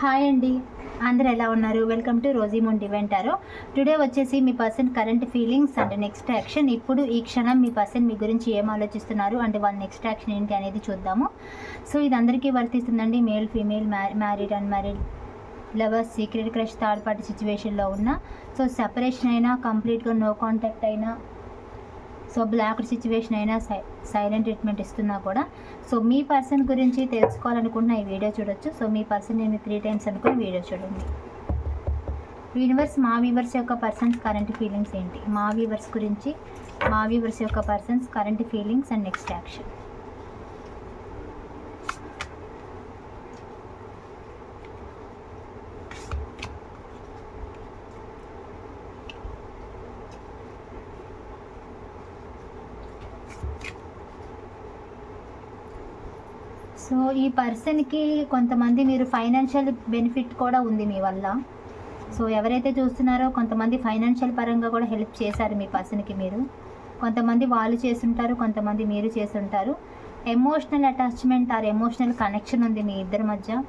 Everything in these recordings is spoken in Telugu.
హాయ్ అండి. అందరూ ఎలా ఉన్నారు? Welcome to Rosy Moon Divine Tarot today వచ్చేసి మీ person current feelings and next action ఇప్పుడు ఈ క్షణం మీ పర్సన్ మీ గురించి ఏం ఆలోచిస్తున్నారు అండ్ వాళ్ళ నెక్స్ట్ యాక్షన్ ఏంటి అనేది చూద్దాము. సో ఇది అందరికీ వర్తిస్తుందండి. Male female married and married lovers secret crush third party సిచ్యువేషన్లో ఉన్న. సో సెపరేషన్ అయినా కంప్లీట్గా నో కాంటాక్ట్ అయినా సో బ్లాక్ సిచ్యువేషన్ అయినా సై సైలెంట్ ట్రీట్మెంట్ ఇస్తున్నా కూడా. సో మీ పర్సన్ గురించి తెలుసుకోవాలనుకున్న ఈ వీడియో చూడొచ్చు. సో మీ పర్సన్ నేను త్రీ టైమ్స్ అనుకుని వీడియో చూడండి. వీవర్స్ మా వీవర్స్ యొక్క పర్సన్స్ కరెంట్ ఫీలింగ్స్ ఏంటి? మా వీవర్స్ గురించి మా వీవర్స్ యొక్క persons current feelings and next action so ఈ పర్సన్కి కొంతమంది మీరు ఫైనాన్షియల్ బెనిఫిట్ కూడా ఉంది మీ వల్ల. సో ఎవరైతే చూస్తున్నారో కొంతమంది ఫైనాన్షియల్ పరంగా కూడా హెల్ప్ చేశారు మీ పర్సన్కి మీరు. కొంతమంది వాళ్ళు చేస్తుంటారు కొంతమంది మీరు చేస్తుంటారు. Emotional attachment or emotional connection ఉంది మీ ఇద్దరి మధ్య.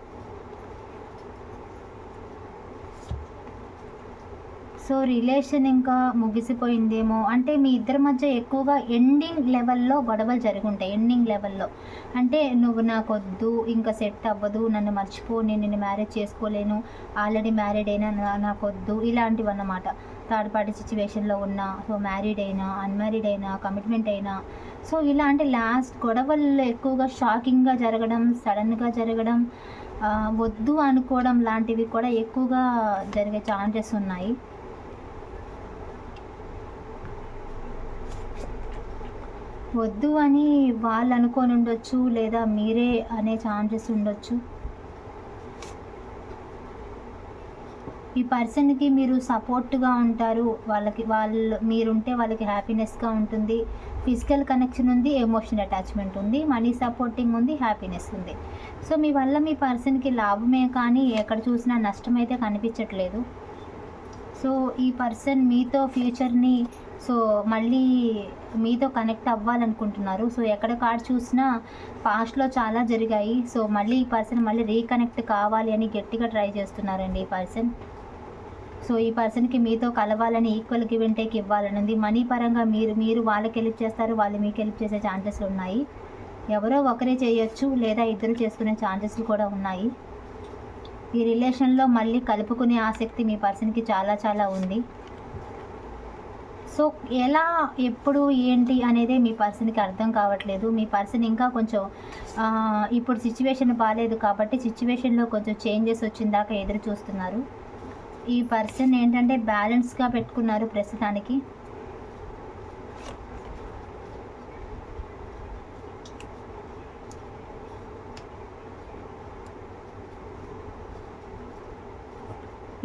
సో రిలేషన్ ఇంకా ముగిసిపోయిందేమో. అంటే మీ ఇద్దరి మధ్య ఎక్కువగా ఎండింగ్ లెవెల్లో గొడవలు జరుగుంటాయి ఎండింగ్ లెవెల్లో. అంటే నువ్వు నాకు వద్దు ఇంకా సెట్ అవ్వదు నన్ను మర్చిపో నేను నిన్ను మ్యారేజ్ చేసుకోలేను ఆల్రెడీ మ్యారీడ్ అయినా నా- నాకు వద్దు ఇలాంటివి అన్నమాట థర్డ్ పార్టీ సిచ్యువేషన్లో ఉన్నా సో మ్యారీడ్ అయినా అన్మ్యారీడ్ అయినా కమిట్మెంట్ అయినా. సో ఇలాంటి లాస్ట్ గొడవల్లో ఎక్కువగా షాకింగ్గా జరగడం సడన్గా జరగడం వద్దు అనుకోవడం లాంటివి కూడా ఎక్కువగా జరిగే ఛాన్సెస్ ఉన్నాయి. వద్దు అని వాళ్ళు అనుకొని ఉండొచ్చు లేదా మీరే అనే ఛాన్సెస్ ఉండొచ్చు. ఈ పర్సన్కి మీరు సపోర్ట్గా ఉంటారు వాళ్ళకి వాళ్ళు మీరుంటే వాళ్ళకి హ్యాపీనెస్గా ఉంటుంది. ఫిజికల్ కనెక్షన్ ఉంది ఎమోషనల్ అటాచ్మెంట్ ఉంది మనీ సపోర్టింగ్ ఉంది హ్యాపీనెస్ ఉంది. సో మీ వల్ల మీ పర్సన్కి లాభమే కానీ ఎక్కడ చూసినా నష్టం అయితే కనిపించట్లేదు. సో ఈ పర్సన్ మీతో ఫ్యూచర్ని సో మళ్ళీ మీతో కనెక్ట్ అవ్వాలనుకుంటున్నారు. సో ఎక్కడ కార్డ్ చూసినా పాస్ట్లో చాలా జరిగాయి. సో మళ్ళీ ఈ పర్సన్ మళ్ళీ రీకనెక్ట్ కావాలి అని గట్టిగా ట్రై చేస్తున్నారండి ఈ పర్సన్. సో ఈ పర్సన్కి మీతో కలవాలని ఈక్వల్ గివ్ అండ్ టేక్ ఇవ్వాలని ఉంది మనీ పరంగా మీరు మీరు వాళ్ళకి హెల్ప్ చేస్తారు. వాళ్ళు మీకు హెల్ప్ చేసే ఛాన్సెస్లు ఉన్నాయి. ఎవరో ఒకరే చేయొచ్చు లేదా ఇద్దరు చేసుకునే ఛాన్సెస్లు కూడా ఉన్నాయి. ఈ రిలేషన్లో మళ్ళీ కలుపుకునే ఆసక్తి మీ పర్సన్కి చాలా చాలా ఉంది. సో ఎలా ఎప్పుడు ఏంటి అనేది మీ పర్సన్కి అర్థం కావట్లేదు. మీ పర్సన్ ఇంకా కొంచెం ఇప్పుడు సిచ్యువేషన్ బాగాలేదు కాబట్టి సిచ్యువేషన్లో కొంచెం చేంజెస్ వచ్చిన దాకా ఎదురు చూస్తున్నారు. ఈ పర్సన్ ఏంటంటే బ్యాలెన్స్గా పెట్టుకున్నారు ప్రస్తుతానికి.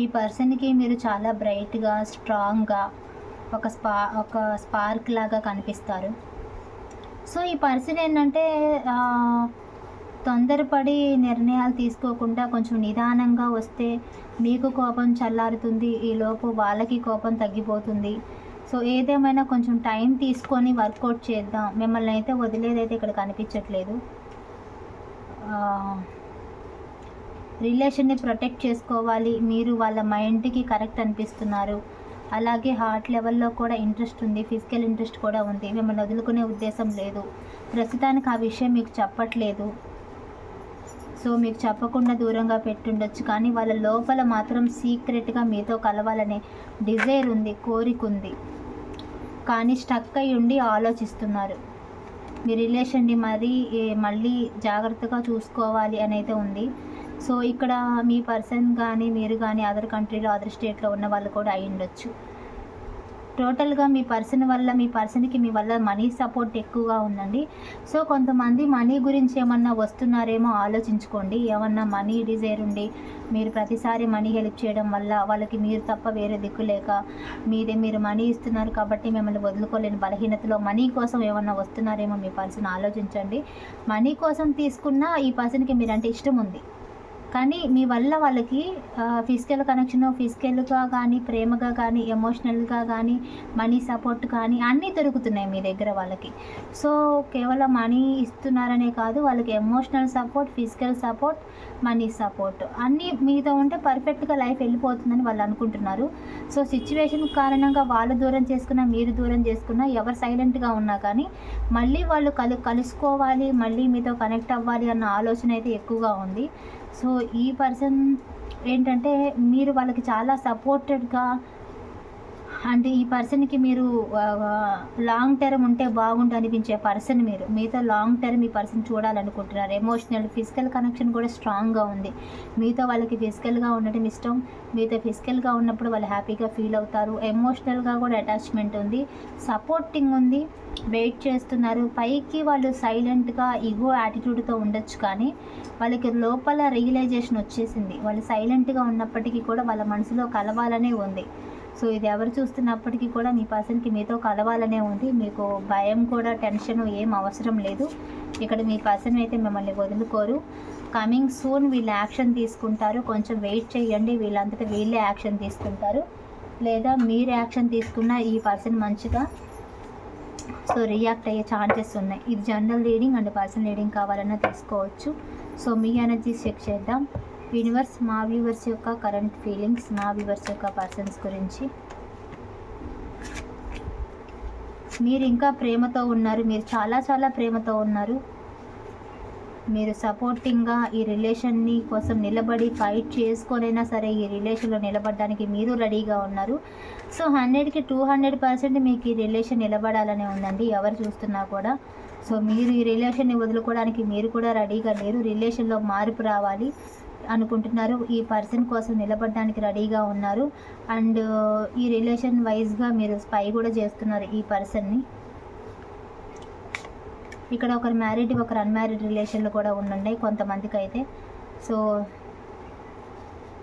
ఈ పర్సన్కి మీరు చాలా బ్రైట్గా స్ట్రాంగ్గా ఒక స్పా ఒక స్పార్క్ లాగా కనిపిస్తారు. సో ఈ పర్సన్ ఏంటంటే తొందరపడి నిర్ణయాలు తీసుకోకుండా కొంచెం నిదానంగా వస్తే మీకు కోపం చల్లారుతుంది ఈలోపు వాళ్ళకి కోపం తగ్గిపోతుంది. సో ఏదేమైనా కొంచెం టైం తీసుకొని వర్కౌట్ చేద్దాం. మిమ్మల్ని అయితే వదిలేదైతే ఇక్కడ కనిపించట్లేదు. రిలేషన్ని ప్రొటెక్ట్ చేసుకోవాలి. మీరు వాళ్ళ మైండ్కి కరెక్ట్ అనిపిస్తున్నారు. అలాగే హార్ట్ లెవెల్లో కూడా ఇంట్రెస్ట్ ఉంది. ఫిజికల్ ఇంట్రెస్ట్ కూడా ఉంది. మిమ్మల్ని వదులుకునే ఉద్దేశం లేదు. ప్రస్తుతానికి ఆ విషయం మీకు చెప్పట్లేదు. సో మీకు చెప్పకుండా దూరంగా పెట్టుండొచ్చు. కానీ వాళ్ళ లోపల మాత్రం సీక్రెట్గా మీతో కలవాలనే డిజైర్ ఉంది కోరిక ఉంది. కానీ స్టక్ అయి ఉండి ఆలోచిస్తున్నారు. మీ రిలేషన్ని మరీ మళ్ళీ జాగ్రత్తగా చూసుకోవాలి అనైతే ఉంది. సో ఇక్కడ మీ పర్సన్ కానీ మీరు కానీ అదర్ కంట్రీలో అదర్ స్టేట్లో ఉన్న వాళ్ళు కూడా అయి ఉండొచ్చు. టోటల్గా మీ పర్సన్ వల్ల మీ పర్సన్కి మీ వల్ల మనీ సపోర్ట్ ఎక్కువగా ఉందండి. సో కొంతమంది మనీ గురించి ఏమన్నా వస్తున్నారేమో ఆలోచించుకోండి. ఏమన్నా మనీ డిజైర్ ఉండి మీరు ప్రతిసారి మనీ హెల్ప్ చేయడం వల్ల వాళ్ళకి మీరు తప్ప వేరే దిక్కు లేక మీదే మీరు మనీ ఇస్తున్నారు కాబట్టి మిమ్మల్ని వదులుకోలేని బలహీనతలో మనీ కోసం ఏమన్నా వస్తున్నారేమో మీ పర్సన్ ఆలోచించండి. మనీ కోసం తీసుకున్న ఈ పర్సన్కి మీరంటే ఇష్టం ఉంది. కానీ మీ వల్ల వాళ్ళకి ఫిజికల్ కనెక్షన్ ఫిజికల్గా కానీ ప్రేమగా కానీ ఎమోషనల్గా కానీ మనీ సపోర్ట్ కానీ అన్నీ దొరుకుతున్నాయి మీ దగ్గర వాళ్ళకి. సో కేవలం మనీ ఇస్తున్నారనే కాదు వాళ్ళకి emotional support physical support money support అన్నీ మీతో ఉంటే పర్ఫెక్ట్గా లైఫ్ వెళ్ళిపోతుందని వాళ్ళు అనుకుంటున్నారు. సో సిచ్యువేషన్ కారణంగా వాళ్ళు దూరం చేసుకున్నా మీరు దూరం చేసుకున్నా ఎవరు సైలెంట్గా ఉన్నా కానీ మళ్ళీ వాళ్ళు కలు కలుసుకోవాలి మళ్ళీ మీతో కనెక్ట్ అవ్వాలి అన్న ఆలోచన అయితే ఎక్కువగా ఉంది. సో ఈ పర్సన్ ఏంటంటే మీరు వాళ్ళకి చాలా సపోర్టెడ్గా అంటే ఈ పర్సన్కి మీరు లాంగ్ టర్మ్ ఉంటే బాగుంటుంది అనిపించే పర్సన్ మీరు. మీతో లాంగ్ టర్మ్ ఈ పర్సన్ చూడాలనుకుంటున్నారు. ఎమోషనల్ ఫిజికల్ కనెక్షన్ కూడా స్ట్రాంగ్గా ఉంది. మీతో వాళ్ళకి ఫిజికల్గా ఉండటం ఇష్టం. మీతో ఫిజికల్గా ఉన్నప్పుడు వాళ్ళు హ్యాపీగా ఫీల్ అవుతారు. ఎమోషనల్గా కూడా అటాచ్మెంట్ ఉంది. సపోర్టింగ్ ఉంది. వెయిట్ చేస్తున్నారు. పైకి వాళ్ళు సైలెంట్గా ఈగో యాటిట్యూడ్తో ఉండొచ్చు కానీ వాళ్ళకి లోపల రియలైజేషన్ వచ్చేసింది. వాళ్ళు సైలెంట్గా ఉన్నప్పటికీ కూడా వాళ్ళ మనసులో కలవాలనే ఉంది. సో ఇది ఎవరు చూస్తున్నప్పటికీ కూడా మీ పర్సన్కి మీతో కలవాలనే ఉంది. మీకు భయం కూడా టెన్షన్ ఏం అవసరం లేదు. ఇక్కడ మీ పర్సన్ అయితే మిమ్మల్ని వదులుకోరు. కమింగ్ సూన్ వీళ్ళు యాక్షన్ తీసుకుంటారు. కొంచెం వెయిట్ చేయండి. వీళ్ళంతటా వీళ్ళే యాక్షన్ తీసుకుంటారు. లేదా మీరు యాక్షన్ తీసుకున్న ఈ పర్సన్ మంచిగా సో రియాక్ట్ అయ్యే ఛాన్సెస్ ఉన్నాయి. ఇది general reading and personal reading కావాలన్నా తీసుకోవచ్చు. సో మీ ఎనర్జీ చెక్ చేద్దాం. యూనివర్స్ మా వ్యూవర్స్ యొక్క కరెంట్ ఫీలింగ్స్ మా వ్యూవర్స్ యొక్క పర్సన్స్ గురించి. మీరు ఇంకా ప్రేమతో ఉన్నారు మీరు చాలా చాలా ప్రేమతో ఉన్నారు. మీరు సపోర్టింగ్గా ఈ రిలేషన్ని కోసం నిలబడి ఫైట్ చేసుకొనైనా సరే ఈ రిలేషన్లో నిలబడడానికి మీరు రెడీగా ఉన్నారు. సో హండ్రెడ్కి టూ హండ్రెడ్ పర్సెంట్ మీకు ఈ రిలేషన్ నిలబడాలనే ఉందండి ఎవరు చూస్తున్నా కూడా. సో మీరు ఈ రిలేషన్ని వదులుకోవడానికి మీరు కూడా రెడీగా లేరు రిలేషన్లో మార్పు రావాలి. అనుకుంటున్నారు. ఈ పర్సన్ కోసం నిలబడడానికి రెడీగా ఉన్నారు. అండ్ ఈ రిలేషన్ వైజ్గా మీరు స్పై కూడా చేస్తున్నారు ఈ పర్సన్ని. ఇక్కడ ఒకరు మ్యారీడ్ ఒకరు అన్మ్యారీడ్ రిలేషన్లు కూడా ఉండండి కొంతమందికి అయితే సో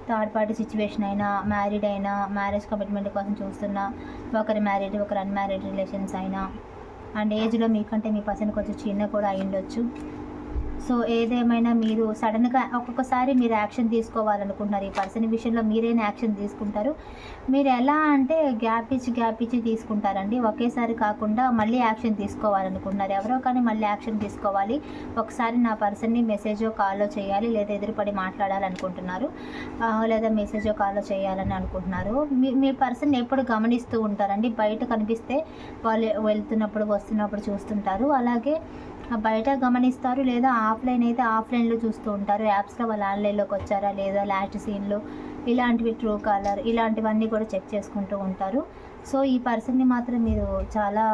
థర్డ్ పార్టీ సిచ్యువేషన్ అయినా మ్యారీడ్ అయినా మ్యారేజ్ కమిట్మెంట్ కోసం చూస్తున్నా ఒకరు మ్యారీడ్ ఒకరు అన్మ్యారీడ్ రిలేషన్స్ అయినా. అండ్ ఏజ్లో మీకంటే మీ పర్సన్ కొంచెం చిన్న కూడా అయి ఉండొచ్చు సో ఏదేమైనా మీరు సడన్గా ఒక్కొక్కసారి మీరు యాక్షన్ తీసుకోవాలనుకుంటున్నారు. ఈ పర్సన్ విషయంలో మీరైనా యాక్షన్ తీసుకుంటారు? మీరు ఎలా అంటే గ్యాప్ ఇచ్చి గ్యాప్ ఇచ్చి తీసుకుంటారండి. ఒకేసారి కాకుండా మళ్ళీ యాక్షన్ తీసుకోవాలనుకుంటున్నారు. ఎవరో కానీ మళ్ళీ యాక్షన్ తీసుకోవాలి. ఒకసారి నా పర్సన్ని మెసేజో కాలో చేయాలి లేదా ఎదురుపడి మాట్లాడాలనుకుంటున్నారు. లేదా మెసేజో కాలో చేయాలని అనుకుంటున్నారు. మీ మీ పర్సన్ ఎప్పుడు గమనిస్తూ ఉంటారండి. బయట కనిపిస్తే వాళ్ళు వెళ్తున్నప్పుడు వస్తున్నప్పుడు చూస్తుంటారు. అలాగే బయట గమనిస్తారు లేదా ఆఫ్లైన్ అయితే ఆఫ్లైన్లో చూస్తూ ఉంటారు. యాప్స్లో వాళ్ళు ఆన్లైన్లోకి వచ్చారా లేదా లాస్ట్ సీన్లు ఇలాంటివి ట్రూ కాలర్ ఇలాంటివన్నీ కూడా చెక్ చేసుకుంటూ ఉంటారు. సో ఈ పర్సన్ని మాత్రం మీరు చాలా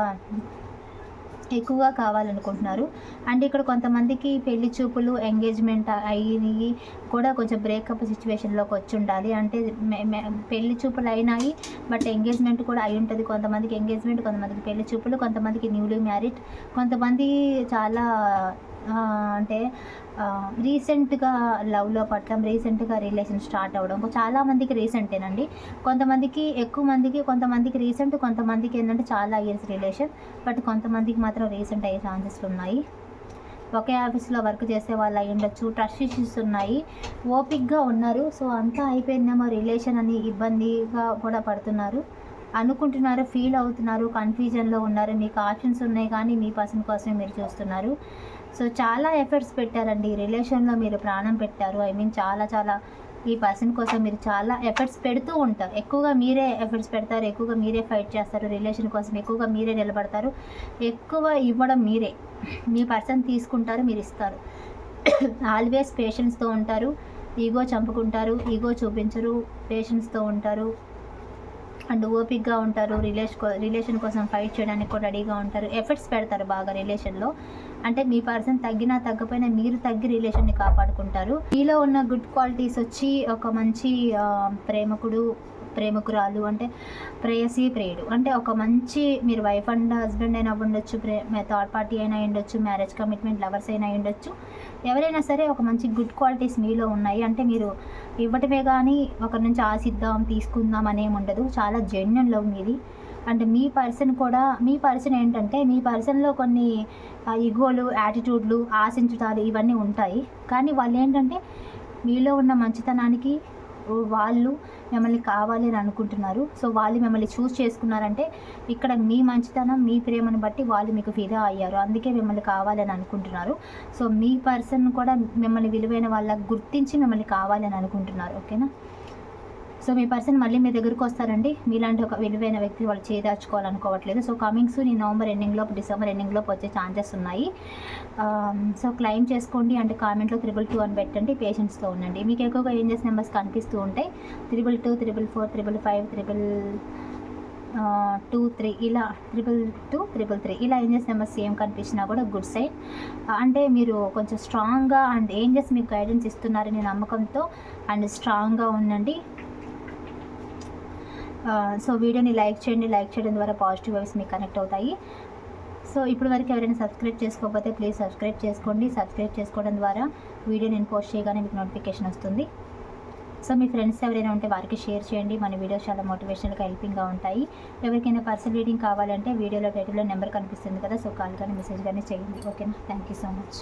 ఎక్కువగా కావాలనుకుంటున్నారు. అండ్ ఇక్కడ కొంతమందికి పెళ్ళి చూపులు ఎంగేజ్మెంట్ అయ్యి కూడా కొంచెం బ్రేకప్ సిచ్యువేషన్లోకి వచ్చి ఉండాలి. అంటే మె- మె- పెళ్ళి చూపులు అయినాయి బట్ ఎంగేజ్మెంట్ కూడా అయి ఉంటుంది. కొంతమందికి ఎంగేజ్మెంట్ కొంతమందికి పెళ్ళి చూపులు కొంతమందికి న్యూలీ మ్యారీడ్ కొంతమంది చాలా అంటే రీసెంట్గా లవ్లో పట్టడం రీసెంట్గా రిలేషన్ స్టార్ట్ అవ్వడం. చాలామందికి రీసెంటేనండి. కొంతమందికి ఎక్కువ మందికి కొంతమందికి రీసెంట్ కొంతమందికి ఏంటంటే చాలా ఇయర్స్ రిలేషన్ బట్ కొంతమందికి మాత్రం రీసెంట్ అయ్యే ఛాన్సెస్ ఉన్నాయి. ఒకే ఆఫీస్లో వర్క్ చేసే వాళ్ళు అయి ఉండొచ్చు ట్రస్ట్ ఇష్యూస్ ఉన్నాయి ఓపిక్గా ఉన్నారు. సో అంతా అయిపోయిందేమో రిలేషన్ అని ఇబ్బందిగా కూడా పడుతున్నారు. అనుకుంటున్నారు ఫీల్ అవుతున్నారు కన్ఫ్యూజన్లో ఉన్నారు మీకు ఆప్షన్స్ ఉన్నాయి కానీ మీ పర్సన్ కోసమే మీరు చూస్తున్నారు. సో చాలా ఎఫర్ట్స్ పెట్టారండి. రిలేషన్లో మీరు ప్రాణం పెట్టారు. ఐ మీన్ చాలా చాలా ఈ పర్సన్ కోసం మీరు చాలా ఎఫర్ట్స్ పెడుతూ ఉంటారు. ఎక్కువగా మీరే ఎఫర్ట్స్ పెడతారు ఎక్కువగా మీరే ఫైట్ చేస్తారు రిలేషన్ కోసం ఎక్కువగా మీరే నిలబడతారు. ఎక్కువ ఇవ్వడం మీరే. మీ పర్సన్ తీసుకుంటారు మీరు ఇస్తారు. ఆల్వేస్ పేషెన్స్తో ఉంటారు. ఈగో చంపుకుంటారు ఈగో చూపించరు పేషెన్స్తో ఉంటారు. అండ్ ఓపిక్గా ఉంటారు రిలేషన్ రిలేషన్ కోసం ఫైట్ చేయడానికి కూడా రెడీగా ఉంటారు. ఎఫర్ట్స్ పెడతారు బాగా రిలేషన్లో. అంటే మీ పర్సన్ తగ్గినా తగ్గపోయినా మీరు తగ్గి రిలేషన్ని కాపాడుకుంటారు. మీలో ఉన్న గుడ్ క్వాలిటీస్ వచ్చి ఒక మంచి ప్రేమకుడు ప్రేమకురాలు అంటే ప్రేయసి ప్రేయుడు. అంటే ఒక మంచి మీరు వైఫ్ అండ్ హస్బెండ్ అయినా ఉండొచ్చు ప్రే థర్డ్ పార్టీ అయినా ఉండొచ్చు మ్యారేజ్ కమిట్మెంట్ లవర్స్ అయినా ఉండొచ్చు ఎవరైనా సరే ఒక మంచి గుడ్ క్వాలిటీస్ మీలో ఉన్నాయి. అంటే మీరు ఇవ్వటమే కానీ ఒకరి నుంచి ఆశిద్దాం తీసుకుందాం అనేం ఉండదు. చాలా జెన్యున్ లవ్ మీది. అంటే మీ పర్సన్ కూడా మీ పర్సన్ ఏంటంటే మీ పర్సన్లో కొన్ని ఇగోలు యాటిట్యూడ్లు ఆశించుటాలు ఇవన్నీ ఉంటాయి. కానీ వాళ్ళు ఏంటంటే మీలో ఉన్న మంచితనానికి వాళ్ళు మిమ్మల్ని కావాలి అని అనుకుంటున్నారు. సో వాళ్ళు మిమ్మల్ని చూస్ చేసుకున్నారంటే ఇక్కడ మీ మంచితనం మీ ప్రేమను బట్టి వాళ్ళు మీకు ఫిదా అయ్యారు. అందుకే మిమ్మల్ని కావాలని అనుకుంటున్నారు. సో మీ పర్సన్ కూడా మిమ్మల్ని విలువైన వాళ్ళ గుర్తించి మిమ్మల్ని కావాలని అనుకుంటున్నారు. ఓకేనా? సో మీ పర్సన్ మళ్ళీ మీ దగ్గరకు వస్తారండి. మీలాంటి ఒక విలువైన వ్యక్తి వాళ్ళు చేదార్చుకోవాలనుకోవట్లేదు సో కమింగ్ సూన్ ఈ నవంబర్ ఎండింగ్లోపు డిసెంబర్ ఎండింగ్లోపు వచ్చే ఛాన్సెస్ ఉన్నాయి. Um, సో క్లైమ్ చేసుకోండి అంటే కామెంట్లో త్రిబుల్ టూ అని పెట్టండి. పేషెంట్స్తో ఉండండి. మీకు ఎక్కువగా ఏంజెస్ నెంబర్స్ కనిపిస్తూ ఉంటాయి? Triple two triple four triple five triple two three ఇలా త్రిబుల్ టూ త్రిబుల్ త్రీ ఇలా ఏంజెస్ నెంబర్స్ ఏం కనిపించినా కూడా గుడ్ సైడ్ అంటే మీరు కొంచెం స్ట్రాంగ్గా అండ్ ఏంజెస్ మీకు గైడెన్స్ ఇస్తున్నారనే నమ్మకంతో అండ్ స్ట్రాంగ్గా ఉండండి. సో వీడియోని లైక్ చేయండి లైక్ చేయడం ద్వారా పాజిటివ్ వైబ్స్ మీకు కనెక్ట్ అవుతాయి. సో ఇప్పుడు వరకు ఎవరైనా సబ్స్క్రైబ్ చేసుకోకపోతే ప్లీజ్ సబ్స్క్రైబ్ చేసుకోండి. సబ్స్క్రైబ్ చేసుకోవడం ద్వారా వీడియో నేను పోస్ట్ చేయగానే మీకు నోటిఫికేషన్ వస్తుంది. సో మీ ఫ్రెండ్స్ ఎవరైనా ఉంటే వారికి షేర్ చేయండి. మన వీడియోస్ చాలా మోటివేషనల్గా హెల్పింగ్గా ఉంటాయి. ఎవరికైనా పర్సనల్ రీడింగ్ కావాలంటే వీడియోలో టైటిల్లో నెంబర్ కనిపిస్తుంది కదా సో కాల్ కానీ మెసేజ్ కానీ చేయండి. ఓకేనా థ్యాంక్ యూ సో మచ్